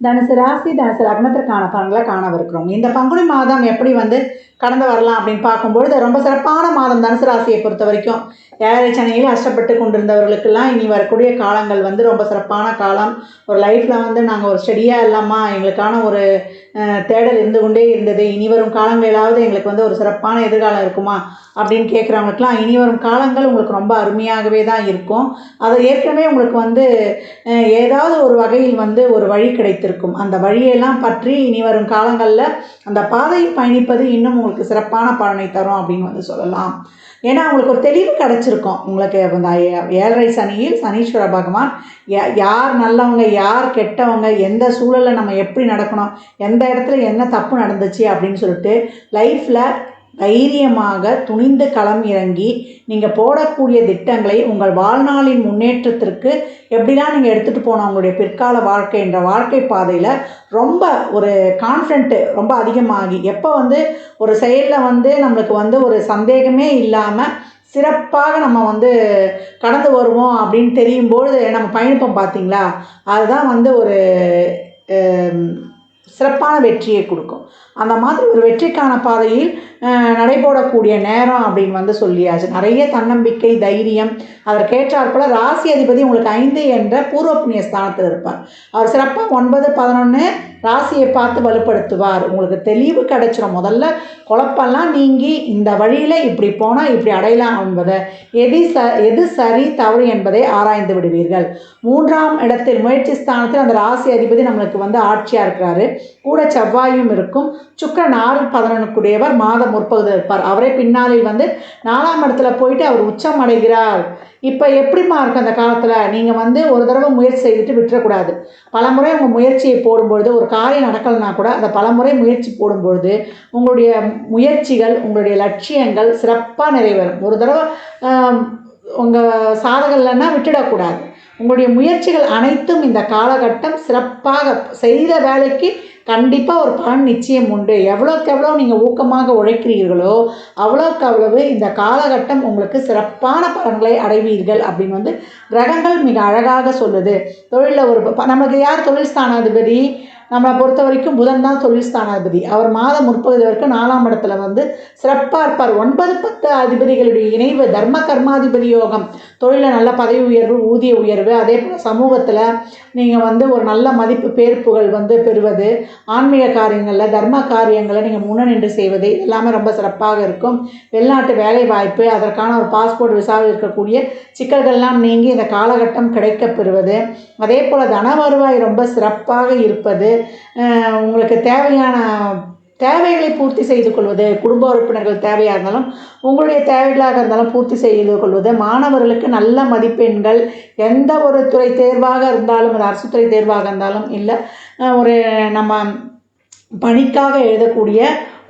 தனுசு ராசி தனுசு லக்னத்திற்கான பலன்களை காணவிருக்கிறோம். இந்த பங்குனி மாதம் எப்படி வந்து கடந்து வரலாம் அப்படின்னு பார்க்கும்பொழுது ரொம்ப சிறப்பான மாதம் தனுசு ராசியை பொறுத்த வரைக்கும் ஏழரை சனியில் கஷ்டப்பட்டு கொண்டிருந்தவர்களுக்கெல்லாம் இனி வரக்கூடிய காலங்கள் வந்து ரொம்ப சிறப்பான காலம். ஒரு லைஃப்பில் வந்து நாங்கள் ஒரு ஸ்டடியாக இல்லாமா எங்களுக்கான ஒரு தேடல் இருந்து கொண்டே இருந்தது. இனி வரும் காலங்களிலாவது எங்களுக்கு வந்து ஒரு சிறப்பான எதிர்காலம் இருக்குமா அப்படின்னு கேட்குறவங்களுக்குலாம் இனி வரும் காலங்கள் உங்களுக்கு ரொம்ப அருமையாகவே தான் இருக்கும். அதை ஏற்கனவே உங்களுக்கு வந்து ஏதாவது ஒரு வகையில் வந்து ஒரு வழி கிடைத்திருக்கும். அந்த வழியெல்லாம் பற்றி இனி வரும் காலங்களில் அந்த பாதையில் பயணிப்பது இன்னும் உங்களுக்கு சிறப்பான பலனை தரும் அப்படின்னு வந்து சொல்லலாம். ஏன்னா அவங்களுக்கு ஒரு தெளிவு கிடச்சிருக்கும். உங்களுக்கு இந்த ஏழரை சனியில் சனீஸ்வர பகவான் யா- யார் நல்லவங்க யார் கெட்டவங்க எந்த சூழலில் நம்ம எப்படி நடக்கணும் எந்த இடத்துல என்ன தப்பு நடந்துச்சு அப்படின்னு சொல்லிட்டு லைஃப்பில் தைரியமாக துணிந்து களம் இறங்கி நீங்கள் போடக்கூடிய திட்டங்களை உங்கள் வாழ்நாளின் முன்னேற்றத்திற்கு எப்படிலாம் நீங்கள் எடுத்துகிட்டு போனோம் உங்களுடைய பிற்கால வாழ்க்கை என்ற வாழ்க்கை பாதையில் ரொம்ப ஒரு கான்ஃபிடென்ட்டு ரொம்ப அதிகமாகி எப்போ வந்து ஒரு செயலில் வந்து நம்மளுக்கு வந்து ஒரு சந்தேகமே இல்லாமல் சிறப்பாக நம்ம வந்து கடந்து வருவோம் அப்படின்னு தெரியும்பொழுது நம்ம பயணிப்போம் பார்த்தீங்களா அதுதான் வந்து ஒரு சிறப்பான வெற்றியை கொடுக்கும். அந்த மாதிரி ஒரு வெற்றிக்கான பாதையில் நடைபோடக்கூடிய நேரம் அப்படின்னு வந்து சொல்லியாச்சு. நிறைய தன்னம்பிக்கை தைரியம் அதற்கேற்றாற்போல் ராசி அதிபதி உங்களுக்கு ஐந்து என்ற பூர்வ புண்ணிய ஸ்தானத்தில் இருப்பார். அவர் சிறப்பாக ஒன்பது பதினொன்று ராசியை பார்த்து வலுப்படுத்துவார். உங்களுக்கு தெளிவு கிடைச்சிரும். முதல்ல குழப்பம்லாம் நீங்கி இந்த வழியில் இப்படி போனால் இப்படி அடையலாம் என்பதை எது ச எது சரி தவறு என்பதை ஆராய்ந்து விடுவீர்கள். மூன்றாம் இடத்தில் முயற்சி ஸ்தானத்தில் அந்த ராசி அதிபதி நம்மளுக்கு வந்து ஆட்சியாக இருக்கிறாரு. கூட செவ்வாயும் இருக்கும். சுக்கரன் ஆறு பதினொன்றுக்குடையவர் மாதம் முற்பகுதி இருப்பார். அவரே பின்னாளில் வந்து நாலாம் இடத்துல போயிட்டு அவர் உச்சம் அடைகிறார். இப்போ எப்படிம்மா இருக்குது அந்த காலத்தில்? நீங்கள் வந்து ஒரு தடவை முயற்சி செய்துட்டு விட்டுறக்கூடாது. பலமுறை உங்கள் முயற்சியை போடும்பொழுது ஒரு காரியம் நடக்கலைன்னா கூட அதை பலமுறை முயற்சி போடும்பொழுது உங்களுடைய முயற்சிகள் உங்களுடைய லட்சியங்கள் சிறப்பாக நிறைவேறும். ஒரு தடவை உங்கள் சாதகம் இல்லைன்னா விட்டுடக்கூடாது. உங்களுடைய முயற்சிகள் அனைத்தும் இந்த காலகட்டம் சிறப்பாக செய்த வேலைக்கு கண்டிப்பாக ஒரு பலன் நிச்சயம் உண்டு. எவ்வளோக்கு எவ்வளோ நீங்கள் ஊக்கமாக உழைக்கிறீர்களோ அவ்வளோக்கு அவ்வளவு இந்த காலகட்டம் உங்களுக்கு சிறப்பான பலன்களை அடைவீர்கள் அப்படின்னு வந்து கிரகங்கள் மிக அழகாக சொல்லுது. தொழிலில் ஒரு ப- நமக்கு யார் தொழில் ஸ்தானாதிபதி? நம்மளை பொறுத்த வரைக்கும் புதன் தான் தொழில் ஸ்தானாதிபதி. அவர் மாதம் முற்பகுதி வரைக்கும் நாலாம் இடத்துல வந்து சிறப்பாக இருப்பார். ஒன்பது பத்து அதிபதிகளுடைய இணைவு தர்ம கர்மாதிபதி யோகம் தொழிலில் நல்ல பதவி உயர்வு ஊதிய உயர்வு அதே போல் சமூகத்தில் நீங்கள் வந்து ஒரு நல்ல மதிப்பு பேர்ப்புகள் வந்து பெறுவது ஆன்மீக காரியங்களில் தர்ம காரியங்களை நீங்கள் முன்னணின்று செய்வது எல்லாமே ரொம்ப சிறப்பாக இருக்கும். வெளிநாட்டு வேலை வாய்ப்பு அதற்கான ஒரு பாஸ்போர்ட் விசாவில் இருக்கக்கூடிய சிக்கல்கள்லாம் நீங்கி இந்த காலகட்டம் கிடைக்கப்பெறுவது அதே போல் தன வருவாய் ரொம்ப சிறப்பாக இருப்பது. உங்களுக்கு தேவையான தேவைகளை பூர்த்தி செய்து கொள்வது குடும்ப உறுப்பினர்கள் தேவையாக இருந்தாலும் உங்களுடைய தேவைகளாக இருந்தாலும் பூர்த்தி செய்து கொள்வது மாணவர்களுக்கு நல்ல மதிப்பெண்கள் எந்த ஒரு துறை தேர்வாக இருந்தாலும் அது அரசு துறை தேர்வாக இருந்தாலும் இல்லை ஒரு நம்ம பணிக்காக எழுதக்கூடிய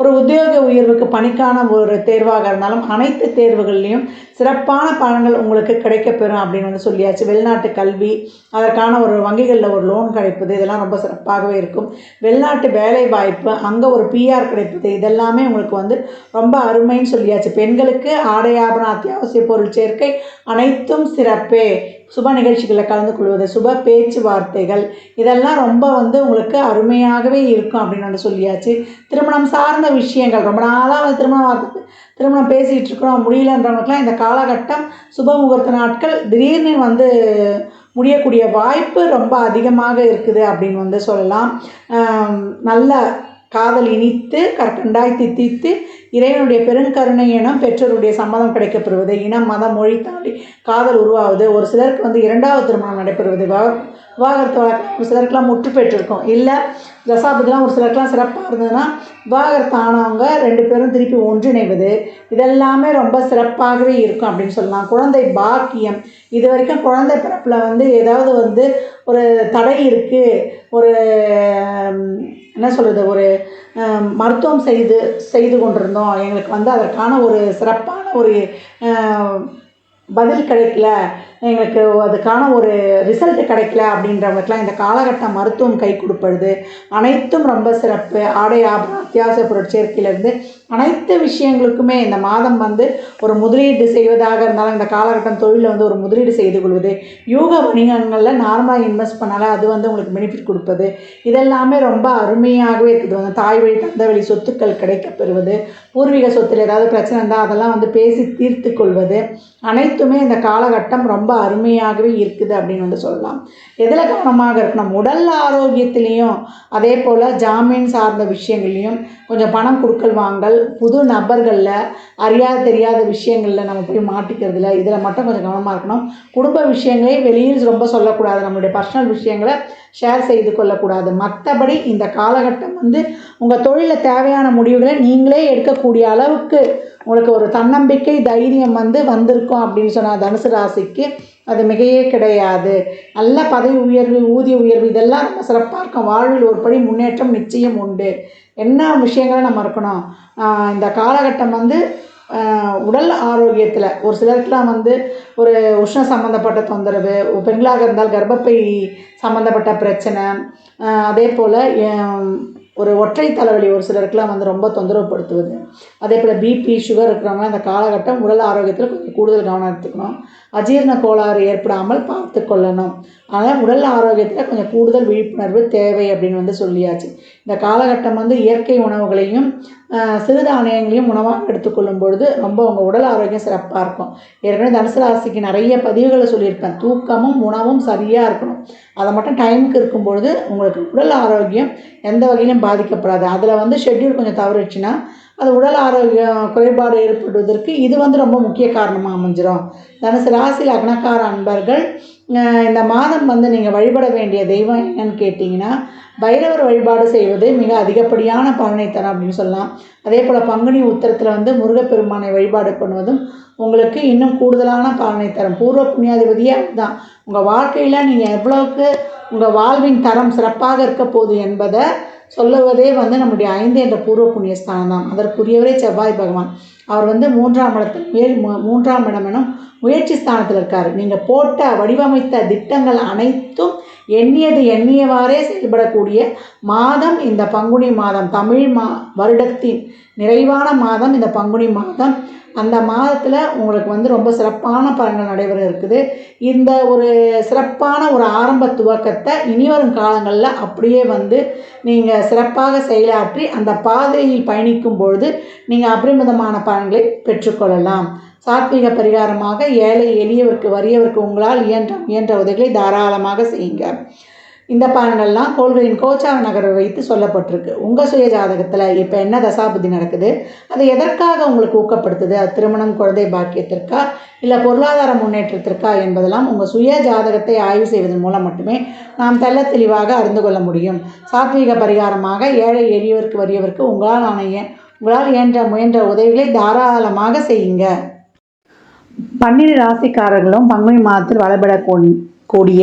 ஒரு உத்தியோக உயர்வுக்கு பணிக்கான ஒரு தேர்வாக இருந்தாலும் அனைத்து தேர்வுகள்லேயும் சிறப்பான பலன்கள் உங்களுக்கு கிடைக்கப்பெறும் அப்படின்னு வந்து சொல்லியாச்சு. வெளிநாட்டு கல்வி அதற்கான ஒரு வங்கிகளில் ஒரு லோன் கிடைப்பது இதெல்லாம் ரொம்ப சிறப்பாகவே இருக்கும். வெளிநாட்டு வேலை வாய்ப்பு அங்கே ஒரு பிஆர் கிடைப்பது இதெல்லாமே உங்களுக்கு வந்து ரொம்ப அருமைன்னு சொல்லியாச்சு. பெண்களுக்கு ஆடை ஆபரண அத்தியாவசிய பொருள் சேர்க்கை அனைத்தும் சிறப்பே. சுப நிகழ்ச்சிகளில் கலந்து கொள்வது சுப பேச்சுவார்த்தைகள் இதெல்லாம் ரொம்ப வந்து உங்களுக்கு அருமையாகவே இருக்கும் அப்படின்னு வந்து சொல்லியாச்சு. திருமணம் சார்ந்த விஷயங்கள் ரொம்ப நாளாக வந்து திருமணம் வார்த்தை திருமணம் பேசிகிட்டு இருக்கிறோம் முடியலன்றவங்களுக்குலாம் இந்த காலகட்டம் சுப முகூர்த்த நாட்கள் திடீர்னு வந்து முடியக்கூடிய வாய்ப்பு ரொம்ப அதிகமாக இருக்குது அப்படின்னு வந்து சொல்லலாம். நல்ல காதல் இனித்து கற்கண்டாய் தித்தித்து இறைவனுடைய பெருங்கருணை எனும் பெற்றோருடைய சம்மதம் கிடைக்கப்பெறுவது இனம் மதம் மொழி தாண்டி காதல் உருவாவது. ஒரு சிலருக்கு வந்து இரண்டாவது திருமணம் நடைபெறுவது. விவாகரத்து வழக்கு ஒரு சிலருக்குலாம் முற்று பெற்றிருக்கும். இல்லை தசாபதிலாம் ஒரு சிலருக்குலாம் சிறப்பாக இருந்ததுன்னா விவாகரத்து ஆனவங்க ரெண்டு பேரும் திருப்பி ஒன்றிணைவது. இதெல்லாமே ரொம்ப சிறப்பாகவே இருக்கும் அப்படின்னு சொல்லலாம். குழந்தை பாக்கியம். இது வரைக்கும் குழந்தை பிறப்பில் வந்து ஏதாவது வந்து ஒரு தடை இருக்குது ஒரு என்ன சொல்கிறது ஒரு மருத்துவம் செய்து செய்து கொண்டிருந்தோம். எங்களுக்கு வந்து அதற்கான ஒரு சிறப்பான ஒரு பதில் கிடைக்கல. எங்களுக்கு அதுக்கான ஒரு ரிசல்ட் கிடைக்கல அப்படின்றவங்களுக்குலாம் இந்த காலகட்டம் மருத்துவம் கை கொடுப்படுது. அனைத்தும் ரொம்ப சிறப்பு. ஆடை ஆபரணம் அத்தியாவசிய பொருட்சேர்க்கையிலேருந்து அனைத்து விஷயங்களுக்குமே இந்த மாதம் வந்து ஒரு முதலீடு செய்வதாக இருந்தாலும் இந்த காலகட்டம் தொழிலில் வந்து ஒரு முதலீடு செய்து கொள்வது. யூக வணிகங்களில் நார்மலாக இன்வெஸ்ட் பண்ணாலே அது வந்து உங்களுக்கு பெனிஃபிட் கொடுப்பது. இதெல்லாமே ரொம்ப அருமையாகவே இருக்குது. வந்து தாய் வழி தந்த வழி சொத்துக்கள் கிடைக்கப்பெறுவது. பூர்வீக சொத்தில் ஏதாவது பிரச்சனை இருந்தால் அதெல்லாம் வந்து பேசி தீர்த்து கொள்வது. அனைத்துமே இந்த காலகட்டம் ரொம்ப ரொம்ப அருமையாகவே இருக்குது அப்படின்னு வந்து சொல்லலாம். எதில் கவனமாக இருக்கணும்? உடல் ஆரோக்கியத்திலையும் அதே போல் ஜாமீன் சார்ந்த விஷயங்கள்லையும் கொஞ்சம் பணம் கொடுக்கல் வாங்கல் புது நபர்களில் அறியாத தெரியாத விஷயங்களில் நம்ம போய் மாட்டிக்கிறதுல இதில் மட்டும் கொஞ்சம் கவனமாக இருக்கணும். குடும்ப விஷயங்களே வெளியில் ரொம்ப சொல்லக்கூடாது. நம்மளுடைய பர்சனல் விஷயங்களை ஷேர் செய்து கொள்ளக்கூடாது. மற்றபடி இந்த காலகட்டம் வந்து உங்கள் தொழிலில் தேவையான முடிவுகளை நீங்களே எடுக்கக்கூடிய அளவுக்கு உங்களுக்கு ஒரு தன்னம்பிக்கை தைரியம் வந்து வந்திருக்கும் அப்படின்னு சொன்னால் தனுசு ராசிக்கு அது மிகையே கிடையாது. நல்ல பதவி உயர்வு ஊதிய உயர்வு இதெல்லாம் ரொம்ப சிறப்பாக இருக்கும். வாழ்வில் ஒரு படி முன்னேற்றம் நிச்சயம் உண்டு. என்ன விஷயங்களை நம்ம இருக்கணும்? இந்த காலகட்டம் வந்து உடல் ஆரோக்கியத்தில் ஒரு சிலருக்குலாம் வந்து ஒரு உஷ்ண சம்மந்தப்பட்ட தொந்தரவு பெண்களாக இருந்தால் கர்ப்பப்பை சம்மந்தப்பட்ட பிரச்சனை அதே போல் ஒரு ஒற்றை தலைவலி ஒரு சிலருக்குலாம் வந்து ரொம்ப தொந்தரவுப்படுத்துவது அதே போல் பிபி சுகர் இருக்கிறவங்க அந்த காலகட்டம் உடல் ஆரோக்கியத்தில் கொஞ்சம் கூடுதல் கவனம் எடுத்துக்கணும். அஜீரண கோளாறு ஏற்படாமல் பார்த்து கொள்ளணும். அதனால் உடல் ஆரோக்கியத்தில் கொஞ்சம் கூடுதல் விழிப்புணர்வு தேவை அப்படின்னு வந்து சொல்லியாச்சு. இந்த காலகட்டம் வந்து இயற்கை உணவுகளையும் சிறுதானியங்களையும் உணவாக எடுத்துக்கொள்ளும் பொழுது ரொம்ப உங்கள் உடல் ஆரோக்கியம் சிறப்பாக இருக்கும். ஏற்கனவே தனுசு ராசிக்கு நிறைய பதிவுகளை சொல்லியிருப்பேன். தூக்கமும் உணவும் சரியாக இருக்கணும். அதை மட்டும் டைமுக்கு இருக்கும்பொழுது உங்களுக்கு உடல் ஆரோக்கியம் எந்த வகையிலும் பாதிக்கப்படாது. அதில் வந்து ஷெட்யூல் கொஞ்சம் தவறுச்சுன்னா அது உடல் ஆரோக்கியம் குறைபாடு ஏற்படுவதற்கு இது வந்து ரொம்ப முக்கிய காரணமாக அமைஞ்சிரும். தனுசு ராசி லக்னக்கார அன்பர்கள் இந்த மாதம் வந்து நீங்கள் வழிபட வேண்டிய தெய்வம் என்னன்னு கேட்டிங்கன்னா பைரவர் வழிபாடு செய்வது மிக அதிகப்படியான பலனை தரும் அப்படின்னு சொல்லலாம். அதே போல் பங்குனி உத்தரத்தில் வந்து முருகப்பெருமானை வழிபாடு பண்ணுவதும் உங்களுக்கு இன்னும் கூடுதலான பலனை தரும். பூர்வ புண்ணியாதிபதியே அதுதான் உங்கள் வாழ்க்கையில் நீங்கள் எவ்வளோக்கு உங்கள் வாழ்வின் தரம் சிறப்பாக இருக்க போகுது என்பதை சொல்லுவதே வந்து நம்முடைய ஐந்து என்ற பூர்வ புண்ணிய ஸ்தானம் தான். அதற்குரியவரே செவ்வாய் பகவான். அவர் வந்து மூன்றாம் இடத்தில் மேல் மூன்றாம் இடம் எனும் முயற்சி ஸ்தானத்தில் இருக்கார். நீங்கள் போட்ட வடிவமைத்த திட்டங்கள் அனைத்தும் எண்ணியது எண்ணியவாறே செயல்படக்கூடிய மாதம் இந்த பங்குனி மாதம். தமிழ் மா வருடத்தின் நிறைவான மாதம் இந்த பங்குனி மாதம். அந்த மாதத்தில் உங்களுக்கு வந்து ரொம்ப சிறப்பான பலன்கள் நடைபெற இருக்குது. இந்த ஒரு சிறப்பான ஒரு ஆரம்ப துவக்கத்தை இனிவரும் காலங்களில் அப்படியே வந்து நீங்கள் சிறப்பாக செயலாற்றி அந்த பாதையில் பயணிக்கும் பொழுது நீங்கள் அபரிமிதமான பலன்களை பெற்றுக்கொள்ளலாம். சாத்விக பரிகாரமாக ஏழை எளியவருக்கு வறியவருக்கு உங்களால் இயன்ற இயன்ற உதவிகளை தாராளமாக செய்யுங்க. இந்த பலன்கள்லாம் கோள்களின் கோச்சார நகரை வைத்து சொல்லப்பட்டிருக்கு. உங்கள் சுய ஜாதகத்தில் இப்போ என்ன தசாபுத்தி நடக்குது? அது எதற்காக உங்களுக்கு ஊக்கப்படுத்துது? அது திருமணம் குழந்தை பாக்கியத்திற்கா? இல்லை பொருளாதார முன்னேற்றத்திற்கா என்பதெல்லாம் உங்கள் சுய ஜாதகத்தை ஆய்வு செய்வதன் மூலம் மட்டுமே நாம் தெல்ல தெளிவாக அறிந்து கொள்ள முடியும். சாத்வீக பரிகாரமாக ஏழை எளியவருக்கு வறியவருக்கு உங்களால் ஆணைய உங்களால் இயன்ற முயன்ற உதவிகளை தாராளமாக செய்யுங்க. பன்னிரு ராசிக்காரர்களும் பங்குனி மாதத்தில் வழிபட கூடிய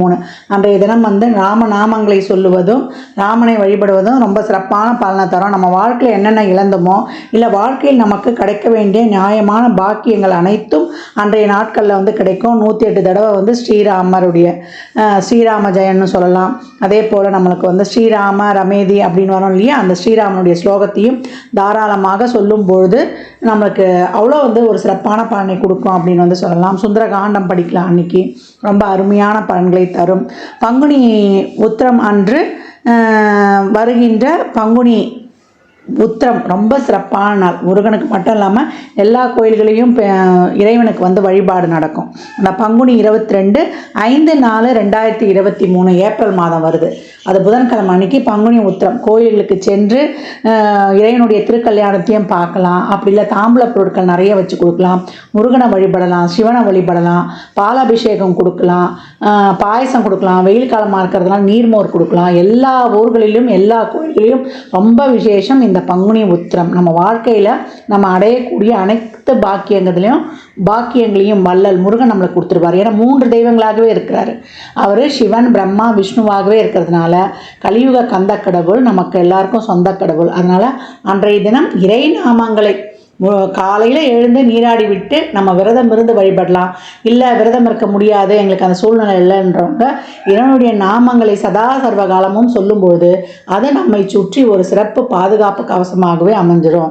மூணு. அன்றைய தினம் வந்து ராம நாமங்களை சொல்லுவதும் ராமனை வழிபடுவதும் ரொம்ப சிறப்பான பலனை தரும். நம்ம வாழ்க்கையில் என்னென்ன இழந்தோமோ இல்லை வாழ்க்கையில் நமக்கு கிடைக்க வேண்டிய நியாயமான பாக்கியங்கள் அனைத்தும் அன்றைய நாட்களில் வந்து கிடைக்கும். நூற்றி எட்டு தடவை வந்து ஸ்ரீராமருடைய ஸ்ரீராம ஜெயன்னு சொல்லலாம். அதே போல் நம்மளுக்கு வந்து ஸ்ரீராம ரமேதி அப்படின்னு வரும் இல்லையா? அந்த ஸ்ரீராமனுடைய ஸ்லோகத்தையும் தாராளமாக சொல்லும் பொழுது நம்மளுக்கு அவ்வளோ வந்து ஒரு சிறப்பான பலனை கொடுக்கும் அப்படின்னு வந்து சொல்லலாம். சுந்தர காண்டம் படிக்கலாம் அன்னைக்கு. ரொம்ப அருமையான பலன்களை தரும். பங்குனி உத்திரம் அன்று வருகின்ற பங்குனி உத்திரம் ரொம்ப சிறப்பான நாள். முருகனுக்கு மட்டும் இல்லாமல் எல்லா கோயில்களையும் இறைவனுக்கு வந்து வழிபாடு நடக்கும். அந்த பங்குனி இருபத்தி ரெண்டு ஐந்து நாலு ரெண்டாயிரத்தி இருபத்தி மூணு ஏப்ரல் மாதம் வருது. அது புதன்கிழமை அன்னைக்கு பங்குனி உத்திரம். கோயிலுக்கு சென்று இறைவனுடைய திருக்கல்யாணத்தையும் பார்க்கலாம். அப்படி இல்லை தாம்பூல பொருட்கள் நிறைய வச்சு கொடுக்கலாம். முருகனை வழிபடலாம் சிவனை வழிபடலாம் பாலாபிஷேகம் கொடுக்கலாம் பாயசம் கொடுக்கலாம் வெயில் காலமாக இருக்கிறதுலாம் நீர்மோர் கொடுக்கலாம். எல்லா ஊர்களிலும் எல்லா கோயில்களிலும் ரொம்ப விசேஷம் இந்த பங்குனி உத்திரம். நம்ம வாழ்க்கையில் நம்ம அடையக்கூடிய அனைத்து பாக்கியங்களையும் பாக்கியங்களையும் வள்ளல் முருகன் நம்மளுக்கு கொடுத்துருவார் ஏன்னா மூன்று தெய்வங்களாகவே இருக்கிறாரு. அவர் சிவன் பிரம்மா விஷ்ணுவாகவே இருக்கிறதுனால கலியுக கந்த கடவுள் நமக்கு எல்லாருக்கும் சொந்த கடவுள் அதனால் அன்றைய தினம் இறை நாமங்களை காலையில் எழுந்து நீராடி விட்டு நம்ம விரதம் இருந்து வழிபடலாம். இல்லை விரதம் இருக்க முடியாது எங்களுக்கு அந்த சூழ்நிலை இல்லைன்றவங்க இறைவனுடைய நாமங்களை சதா சர்வ காலமும் சொல்லும்போது அது நம்மை சுற்றி ஒரு சிறப்பு பாதுகாப்பு கவசமாகவே அமைஞ்சிடும்